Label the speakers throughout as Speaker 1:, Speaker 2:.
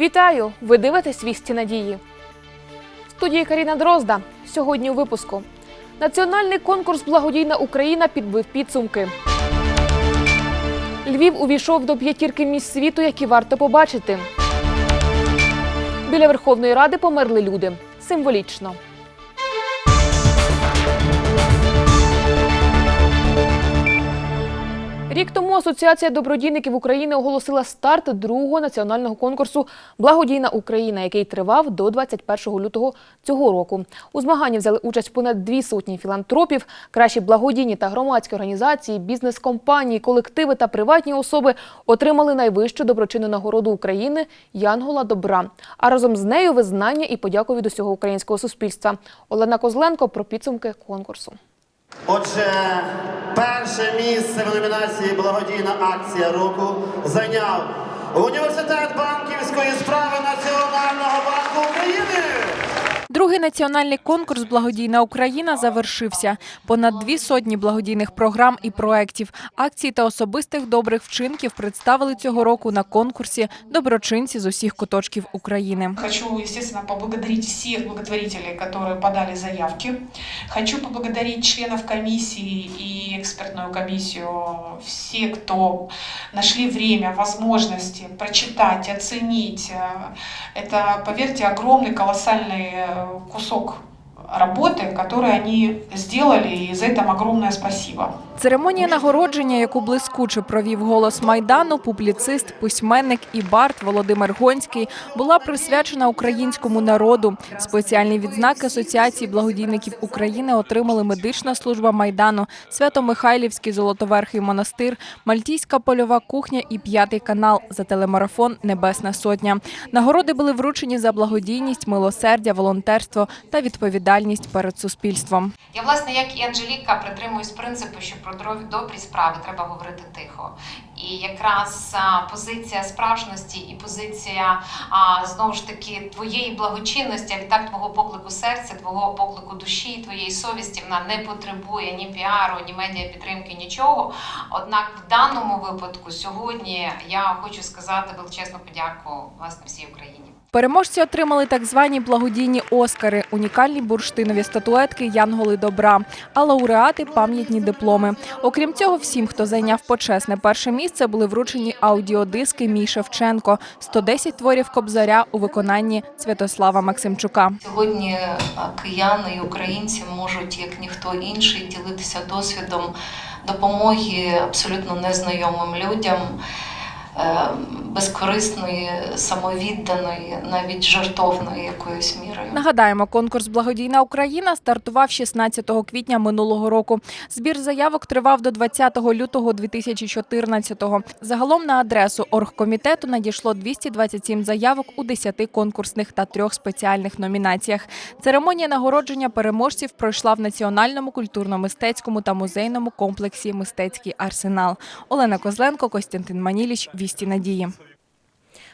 Speaker 1: Вітаю! Ви дивитесь вісті надії. В студії Каріна Дрозда. Сьогодні у випуску. Національний конкурс Благодійна Україна підбив підсумки. Львів увійшов до п'ятірки місць світу, які варто побачити. Біля Верховної Ради померли люди. Символічно. Рік тому Асоціація добродійників України оголосила старт другого національного конкурсу Благодійна Україна, який тривав до 21 лютого цього року. У змаганні взяли участь понад дві сотні філантропів. Кращі благодійні та громадські організації, бізнес-компанії, колективи та приватні особи отримали найвищу доброчинну нагороду України Янгола Добра. А разом з нею визнання і подяку від усього українського суспільства. Олена Козленко про підсумки конкурсу.
Speaker 2: Отже, перше місце в номінації Благодійна акція року зайняв університет банківської справи Національного банку України.
Speaker 3: Другий національний конкурс Благодійна Україна завершився. Понад дві сотні благодійних програм і проєктів, акцій та особистих добрих вчинків представили цього року на конкурсі доброчинці з усіх куточків України.
Speaker 4: Хочу, естественно, поблагодарить всех благотворителей, которые подали заявки. Хочу поблагодарить членов комиссии и экспертную комиссию, все, кто нашли время, возможности прочитать, оценить. Э, Это, поверьте, огромный, колоссальный э, кусок работы, который они сделали, и за это им огромное спасибо.
Speaker 3: Церемонія нагородження, яку блискуче провів голос майдану, публіцист, письменник і бард Володимир Гонський, була присвячена українському народу. Спеціальні відзнаки Асоціації благодійників України отримали медична служба майдану, Свято-Михайлівський Золотоверхий монастир, Мальтійська польова кухня і п'ятий канал за телемарафон Небесна Сотня. Нагороди були вручені за благодійність, милосердя, волонтерство та відповідальність перед суспільством.
Speaker 5: Я, власне, як і Анжеліка, притримуюсь принципу, що про добрі справи треба говорити тихо. І якраз позиція справжності і позиція знову ж таки твоєї благочинності, а відтак твого поклику серця, твого поклику душі, твоєї совісті, вона не потребує ні піару, ні медіа підтримки, нічого. Однак в даному випадку сьогодні я хочу сказати величезну подяку власне всій Україні.
Speaker 3: Переможці отримали так звані благодійні Оскари, унікальні бурштинові статуетки Янголи добра, а лауреати пам'ятні дипломи. Окрім цього, всім, хто зайняв почесне перше місце, були вручені аудіодиски Мій Шевченко, 110 творів Кобзаря у виконанні Святослава Максимчука.
Speaker 6: Сьогодні кияни і українці можуть, як ніхто інший, ділитися досвідом допомоги абсолютно незнайомим людям, безкорисної, самовідданої, навіть жартовної якоюсь мірою.
Speaker 3: Нагадаємо, конкурс Благодійна Україна стартував 16 квітня минулого року. Збір заявок тривав до 20 лютого 2014-го. Загалом на адресу оргкомітету надійшло 227 заявок у 10 конкурсних та трьох спеціальних номінаціях. Церемонія нагородження переможців пройшла в Національному культурно-мистецькому та музейному комплексі Мистецький арсенал. Олена Козленко, Костянтин Маніліч, Вісті Надії.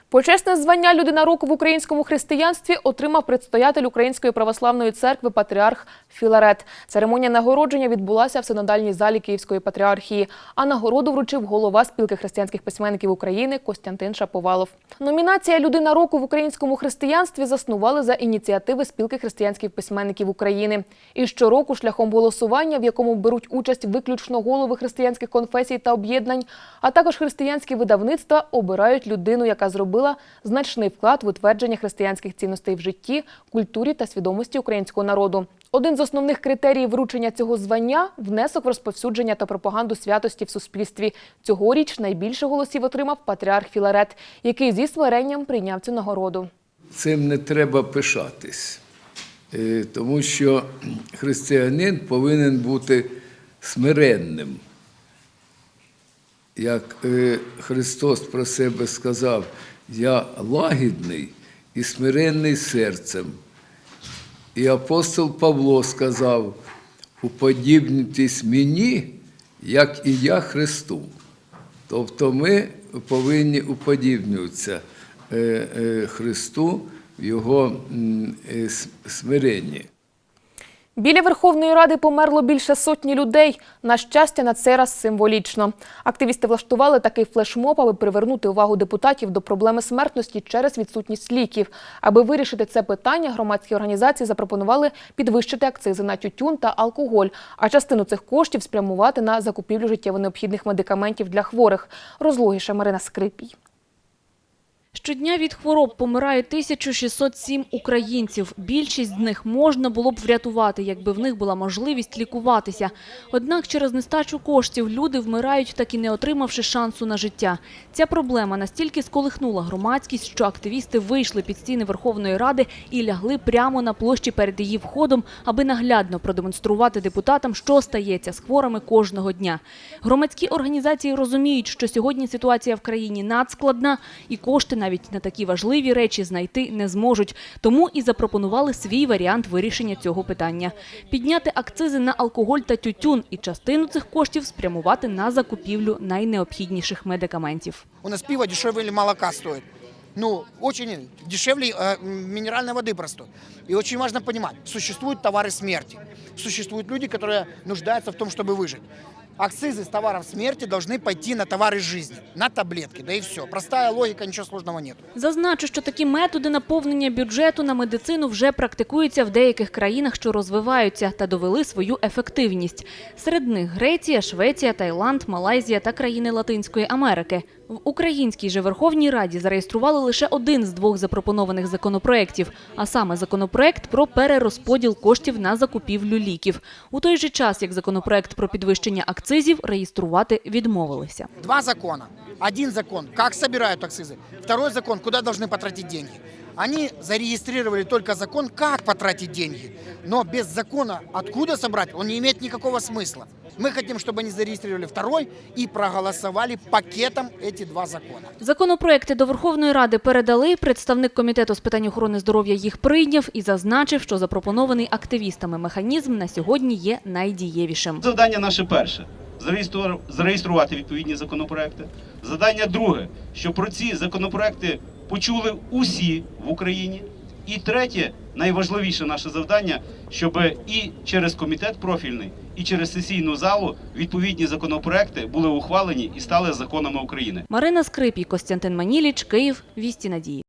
Speaker 1: Почесне звання людина року в українському християнстві отримав предстоятель Української православної церкви патріарх Філарет. Церемонія нагородження відбулася в синодальній залі Київської патріархії. А нагороду вручив голова спілки християнських письменників України Костянтин Шаповалов. Номінація Людина року в українському християнстві заснували за ініціативи спілки християнських письменників України. І щороку шляхом голосування, в якому беруть участь виключно голови християнських конфесій та об'єднань, а також християнські видавництва обирають людину, яка зробила значний вклад в утвердження християнських цінностей в житті, культурі та свідомості українського народу. Один з основних критеріїв вручення цього звання внесок в розповсюдження та пропаганду святості в суспільстві. Цьогоріч найбільше голосів отримав патріарх Філарет, який зі смиренням прийняв цю нагороду.
Speaker 7: цим не треба пишатись, Е, тому що християнин повинен бути смиренним. Як е, Христос про себе сказав, я лагідний і смиренний серцем. І апостол Павло сказав: уподібнітесь мені, як і я Христу. Тобто ми повинні уподібнюватися е, е, Христу в Його е, смиренні.
Speaker 1: Біля Верховної Ради померло більше сотні людей. На щастя, на цей раз символічно. Активісти влаштували такий флешмоб, аби привернути увагу депутатів до проблеми смертності через відсутність ліків. Аби вирішити це питання, громадські організації запропонували підвищити акцизи на тютюн та алкоголь, а частину цих коштів спрямувати на закупівлю життєво необхідних медикаментів для хворих. Розлогіше Марина Скрипій.
Speaker 8: Щодня від хвороб помирає 1607 українців. Більшість з них можна було б врятувати, якби в них була можливість лікуватися. Однак через нестачу коштів люди вмирають, так і не отримавши шансу на життя. Ця проблема настільки сколихнула громадськість, що активісти вийшли під стіни Верховної Ради і лягли прямо на площі перед її входом, аби наглядно продемонструвати депутатам, що стається з хворими кожного дня. Громадські організації розуміють, що сьогодні ситуація в країні надскладна і кошти навіть на такі важливі речі знайти не зможуть. Тому і запропонували свій варіант вирішення цього питання: підняти акцизи на алкоголь та тютюн і частину цих коштів спрямувати на закупівлю найнеобхідніших медикаментів.
Speaker 9: У нас пиво дешевле молока стоит. Ну, очень дешевле э, минеральной воды простой. И очень важно понимать, существуют товары смерти. Существуют люди, которые нуждаются в том, чтобы выжить. Акцизы с товаров смерти должны пойти на товары жизни, на таблетки, да и все. Простая логика, ничего сложного нет.
Speaker 8: Зазначу, що такі методи наповнення бюджету на медицину вже практикуються в деяких країнах, що розвиваються, та довели свою ефективність. Серед них Греція, Швеція, Таїланд, Малайзія та країни Латинської Америки. В Українській же Верховній Раді зареєстрували лише один з двох запропонованих законопроєктів, а саме законопроєкт про перерозподіл коштів на закупівлю ліків. У той же час, як законопроєкт про підвищення акцизів, реєструвати відмовилися.
Speaker 9: Два закони. Один закон, як збирають акцизи, Второй закон, куди должны потратити деньги. Они зарегистрировали только закон, как потратить деньги. Но без закона, откуда собрать, он не имеет никакого смысла. Мы хотим, чтобы они зарегистрировали второй и проголосовали пакетом эти два закона.
Speaker 8: Законопроекти до Верховної Ради передали. Представник комітету з питань охорони здоров'я їх прийняв і зазначив, що запропонований активістами механізм на сьогодні є найдієвішим.
Speaker 10: Завдання наше перше зареєстру- зареєструвати відповідні законопроекти. Завдання друге, щоб про ці законопроекти почули усі в Україні. І третє, найважливіше наше завдання, щоб і через комітет профільний, і через сесійну залу відповідні законопроекти були ухвалені і стали законами України.
Speaker 8: Марина Скрипій, Костянтин Маніліч, Київ, Вісті Надії.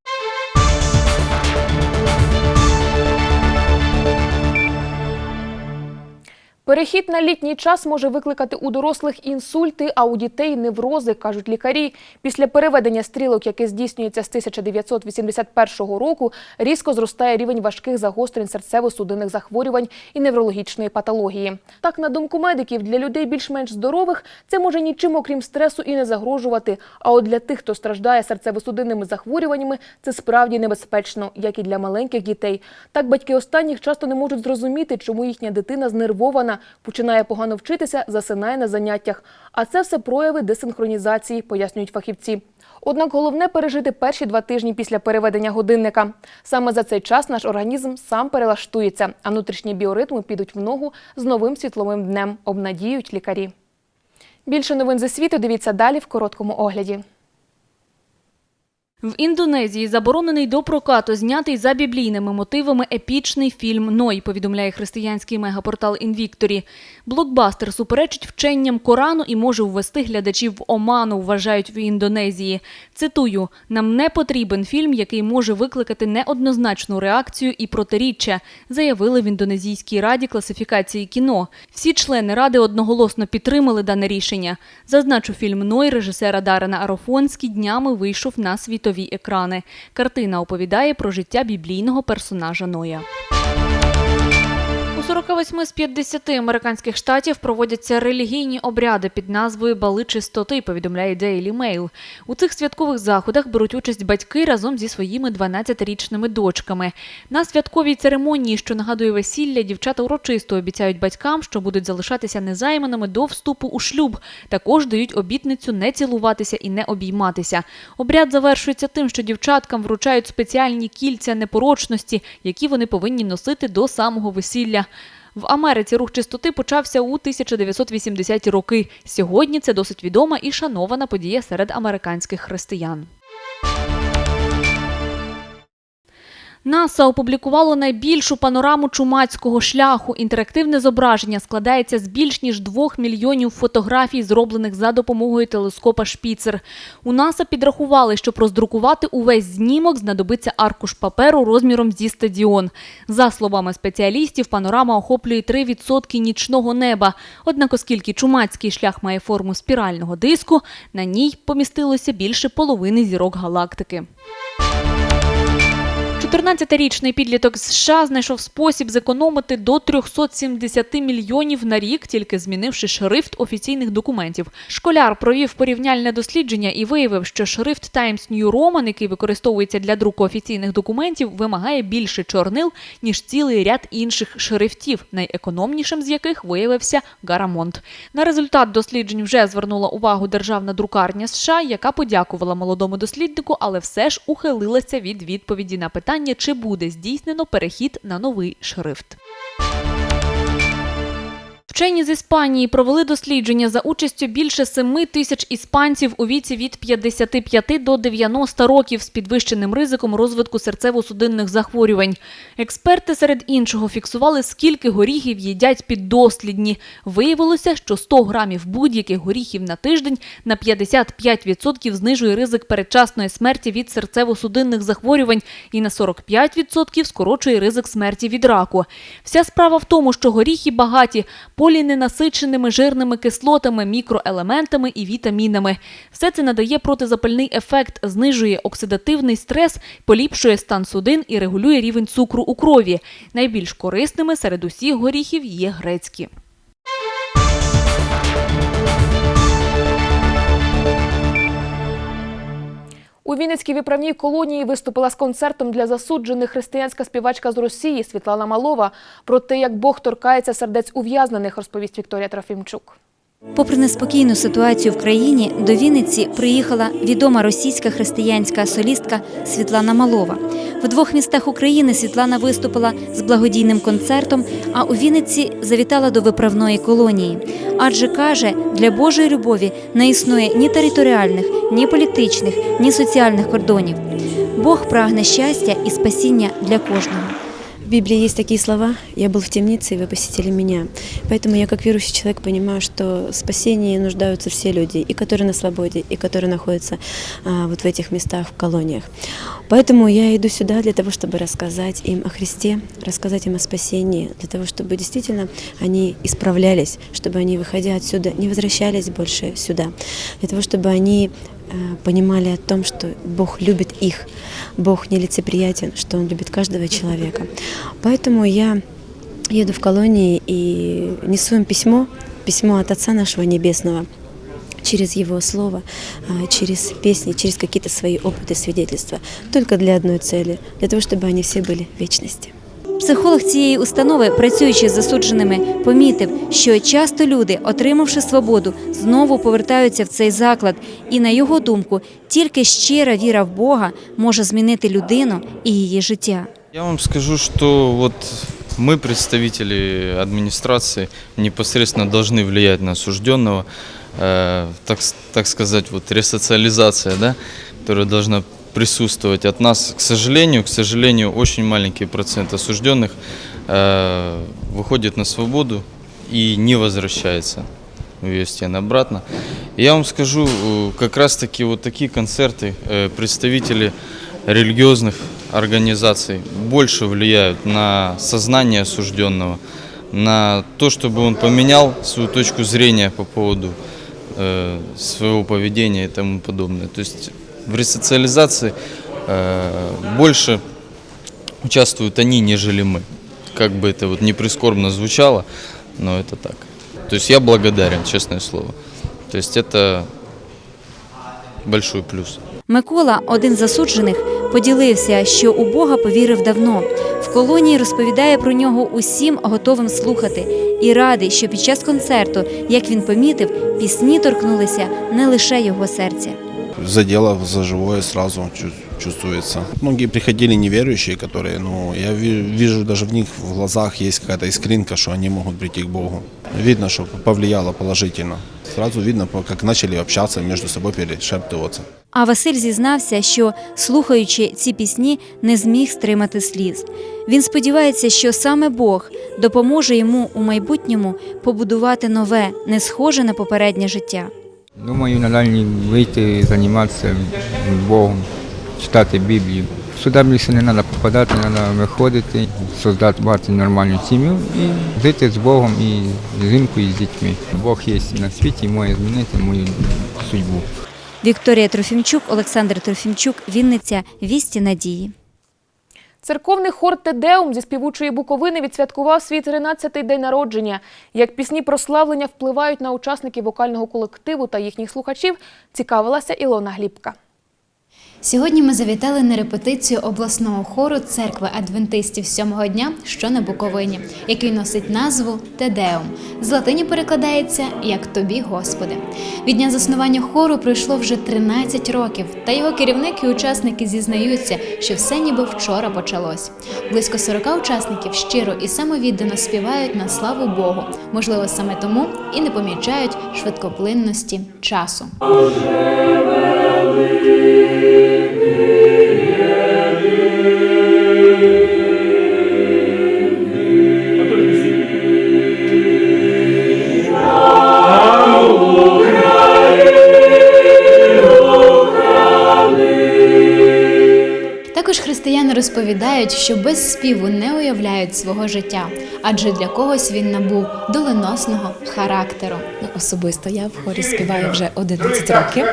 Speaker 1: Перехід на літній час може викликати у дорослих інсульти, а у дітей неврози, кажуть лікарі. Після переведення стрілок, яке здійснюється з 1981 року, різко зростає рівень важких загострень серцево-судинних захворювань і неврологічної патології. Так, на думку медиків, для людей більш-менш здорових це може нічим, окрім стресу, і не загрожувати. А от для тих, хто страждає серцево-судинними захворюваннями, це справді небезпечно, як і для маленьких дітей. Так батьки останніх часто не можуть зрозуміти, чому їхня дитина знервована, починає погано вчитися, засинає на заняттях. А це все прояви десинхронізації, пояснюють фахівці. Однак головне пережити перші два тижні після переведення годинника. Саме за цей час наш організм сам перелаштується, а внутрішні біоритми підуть в ногу з новим світловим днем, обнадіють лікарі. Більше новин зі світу дивіться далі в короткому огляді.
Speaker 8: В Індонезії заборонений до прокату знятий за біблійними мотивами епічний фільм Ной, повідомляє християнський мегапортал Інвікторі. Блокбастер суперечить вченням Корану і може ввести глядачів в оману, вважають в Індонезії. Цитую: нам не потрібен фільм, який може викликати неоднозначну реакцію і протиріччя, заявили в індонезійській раді класифікації кіно. Всі члени ради одноголосно підтримали дане рішення. Зазначу, фільм Ной режисера Дарена Арофонський днями вийшов на світові екрани. Картина оповідає про життя біблійного персонажа Ноя. У 48 з 50 американських штатів проводяться релігійні обряди під назвою Бали чистоти, повідомляє Daily Mail. У цих святкових заходах беруть участь батьки разом зі своїми 12-річними дочками. На святковій церемонії, що нагадує весілля, дівчата урочисто обіцяють батькам, що будуть залишатися незайманими до вступу у шлюб. Також дають обітницю не цілуватися і не обійматися. Обряд завершується тим, що дівчаткам вручають спеціальні кільця непорочності, які вони повинні носити до самого весілля. В Америці рух чистоти почався у 1980-ті роки. Сьогодні це досить відома і шанована подія серед американських християн. НАСА опублікувало найбільшу панораму чумацького шляху. Інтерактивне зображення складається з більш ніж двох мільйонів фотографій, зроблених за допомогою телескопа Шпіцер. У НАСА підрахували, щоб роздрукувати увесь знімок, знадобиться аркуш паперу розміром зі стадіон. За словами спеціалістів, панорама охоплює 3% нічного неба. Однак, оскільки чумацький шлях має форму спірального диску, на ній помістилося більше половини зірок галактики. 14-річний підліток США знайшов спосіб зекономити до 370 мільйонів на рік, тільки змінивши шрифт офіційних документів. Школяр провів порівняльне дослідження і виявив, що шрифт Times New Roman, який використовується для друку офіційних документів, вимагає більше чорнил, ніж цілий ряд інших шрифтів, найекономнішим з яких виявився Гарамонт. На результат досліджень вже звернула увагу Державна друкарня США, яка подякувала молодому досліднику, але все ж ухилилася від відповіді на питання, чи буде здійснено перехід на новий шрифт. Вчені з Іспанії провели дослідження за участю більше 7 тисяч іспанців у віці від 55 до 90 років з підвищеним ризиком розвитку серцево-судинних захворювань. Експерти серед іншого фіксували, скільки горіхів їдять піддослідні. Виявилося, що 100 грамів будь-яких горіхів на тиждень на 55% знижує ризик передчасної смерті від серцево-судинних захворювань і на 45% скорочує ризик смерті від раку. Вся справа в тому, що горіхи багаті поліненасиченими жирними кислотами, мікроелементами і вітамінами. Все це надає протизапальний ефект, знижує оксидативний стрес, поліпшує стан судин і регулює рівень цукру у крові. Найбільш корисними серед усіх горіхів є грецькі.
Speaker 1: У Вінницькій виправній колонії виступила з концертом для засуджених християнська співачка з Росії Світлана Малова. Про те, як Бог торкається сердець ув'язнених, розповість Вікторія Трофімчук.
Speaker 11: Попри неспокійну ситуацію в країні, до Вінниці приїхала відома російська християнська солістка Світлана Малова. В двох містах України Світлана виступила з благодійним концертом, а у Вінниці завітала до виправної колонії. Адже каже, для Божої любові не існує ні територіальних, ні політичних, ні соціальних кордонів. Бог прагне щастя і спасіння для кожного.
Speaker 12: В Библии есть такие слова «Я был в темнице, и вы посетили меня». Поэтому я, как верующий человек, понимаю, что в спасении нуждаются все люди, и которые на свободе, и которые находятся а, вот в этих местах, в колониях. Поэтому я иду сюда для того, чтобы рассказать им о Христе, рассказать им о спасении, для того, чтобы действительно они исправлялись, чтобы они, выходя отсюда, не возвращались больше сюда, для того, чтобы они э, понимали о том, что Бог любит их, Бог нелицеприятен, что Он любит каждого человека. Поэтому я еду в колонии и несу им письмо, письмо от Отца нашего Небесного, через Его Слово, а, через песни, через какие-то свои опыты, свидетельства, только для одной цели, для того, чтобы они все были в вечности.
Speaker 11: Психолог цієї установи, працюючи з засудженими, помітив, що часто люди, отримавши свободу, знову повертаються в цей заклад. І на його думку, тільки щира віра в Бога може змінити людину і її життя.
Speaker 13: Я вам скажу, что вот мы, представители администрации, непосредственно должны влиять на осужденного, э, так, с- так сказать, вот ресоциализация, да, которая должна присутствовать от нас. К сожалению, к сожалению, очень маленький процент осужденных э, выходит на свободу и не возвращается в ее стены обратно. И я вам скажу, э, как раз таки вот такие концерты э, представители религиозных организаций больше влияют на сознание осужденного, на то, чтобы он поменял свою точку зрения по поводу э, своего поведения и тому подобное. То есть в ресоциализации э, больше участвуют они, нежели мы. Как бы это вот не прискорбно звучало, но это так. То есть я благодарен, честное слово. То есть это большой плюс.
Speaker 11: Микола, один з засуджених, поділився, що у Бога повірив давно. В колонії розповідає про нього усім готовим слухати і радий, що під час концерту, як він помітив, пісні торкнулися не лише його серця.
Speaker 14: Задело за живое сразу. чувствуется. Многие приходили неверующие, которые, ну, я ви- вижу даже в них в глазах есть какая-то искринка, что они могут прийти к Богу. Видно, что повлияло положительно. Сразу видно, по- как начали общаться, между собой перешептываться.
Speaker 11: А Василь зізнався, що, слухаючи ці пісні, не зміг стримати сліз. Він сподівається, що саме Бог допоможе йому у майбутньому побудувати нове, не схоже на попереднє життя.
Speaker 15: Думаю, надалі вийти, займатися Богом, читати Біблію. Сюди більше не треба попадати, треба виходити, створити нормальну сім'ю і жити з Богом і з жінкою, і з дітьми. Бог є на світі і може змінити мою судьбу.
Speaker 11: Вікторія Трофімчук, Олександр Трофімчук, Вінниця, Вісті надії.
Speaker 1: Церковний хор Тедеум зі співучої Буковини відсвяткував свій 13-й день народження. Як пісні прославлення впливають на учасників вокального колективу та їхніх слухачів, цікавилася Ілона Глібка.
Speaker 16: Сьогодні ми завітали на репетицію обласного хору церкви адвентистів сьомого дня, що на Буковині, який носить назву Тедеум. З латині перекладається як тобі, Господи. Від дня заснування хору пройшло вже 13 років, та його керівник і учасники зізнаються, що все ніби вчора почалось. Близько 40 учасників щиро і самовіддано співають на славу Богу. Можливо, саме тому і не помічають швидкоплинності часу. Також християни розповідають, що без співу не уявляють свого життя, адже для когось він набув доленосного характеру.
Speaker 17: Ну, Особисто я в хорі співаю вже 11 років,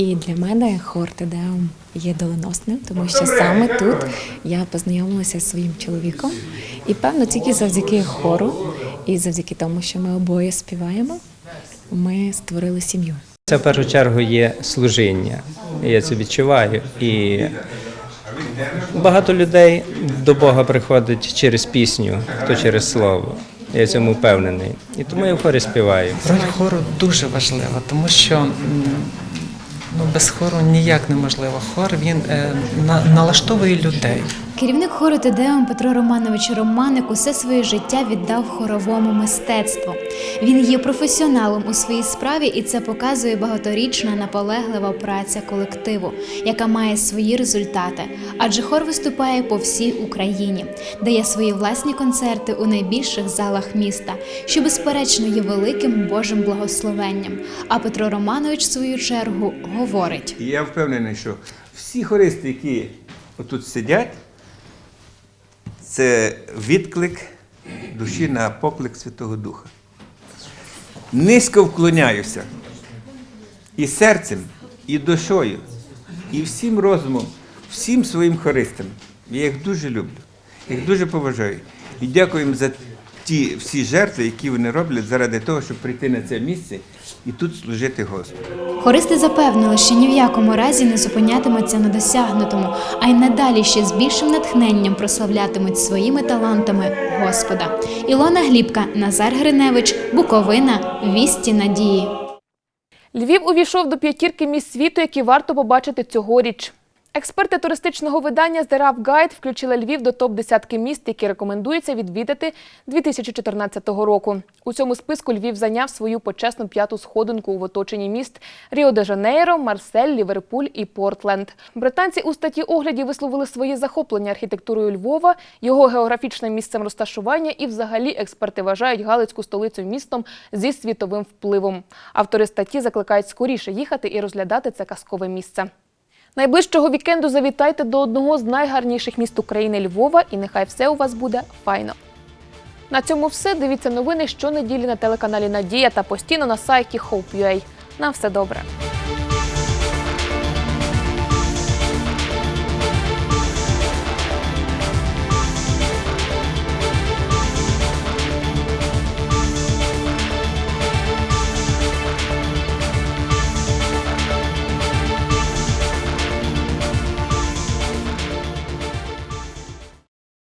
Speaker 17: і для мене хор Тедеум є доленосним, тому що саме тут я познайомилася зі своїм чоловіком. І певно, тільки завдяки хору і завдяки тому, що ми обоє співаємо, ми створили сім'ю.
Speaker 18: Це в першу чергу є служіння. Я це відчуваю. І багато людей до Бога приходить через пісню, хто через слово. Я цьому впевнений. І тому я в хорі співаю.
Speaker 19: Роль хору дуже важлива, тому що без хору ніяк неможливо. Хор він е, на, налаштовує людей.
Speaker 16: Керівник хору Тедеум Петро Романович Романик усе своє життя віддав хоровому мистецтву. Він є професіоналом у своїй справі, і це показує багаторічна наполеглива праця колективу, яка має свої результати. Адже хор виступає по всій Україні, дає свої власні концерти у найбільших залах міста, що безперечно є великим Божим благословенням. А Петро Романович, в свою чергу, говорить.
Speaker 20: Я впевнений, що всі хористи, які отут сидять, це відклик душі на поклик Святого Духа. Низько вклоняюся і серцем, і душою, і всім розумом, всім своїм хористам. Я їх дуже люблю, їх дуже поважаю. І дякую їм за ті всі жертви, які вони роблять заради того, щоб прийти на це місце і тут служити Господу.
Speaker 16: Хористи запевнили, що ні в якому разі не зупинятимуться на досягнутому, а й надалі ще з більшим натхненням прославлятимуть своїми талантами Господа. Ілона Глібка, Назар Гриневич, Буковина, Вісті Надії.
Speaker 1: Львів увійшов до п'ятірки місць світу, які варто побачити цьогоріч. Експерти туристичного видання Rough Guide включили Львів до топ-десятки міст, які рекомендується відвідати 2014 року. У цьому списку Львів зайняв свою почесну п'яту сходинку в оточенні міст Ріо-де-Жанейро, Марсель, Ліверпуль і Портленд. Британці у статті огляді висловили своє захоплення архітектурою Львова, його географічним місцем розташування і взагалі експерти вважають Галицьку столицю містом зі світовим впливом. Автори статті закликають скоріше їхати і розглядати це казкове місце. Найближчого вікенду завітайте до одного з найгарніших міст України Львова, і нехай все у вас буде файно. На цьому все. Дивіться новини щонеділі на телеканалі Надія та постійно на сайті Hope.ua. На все добре.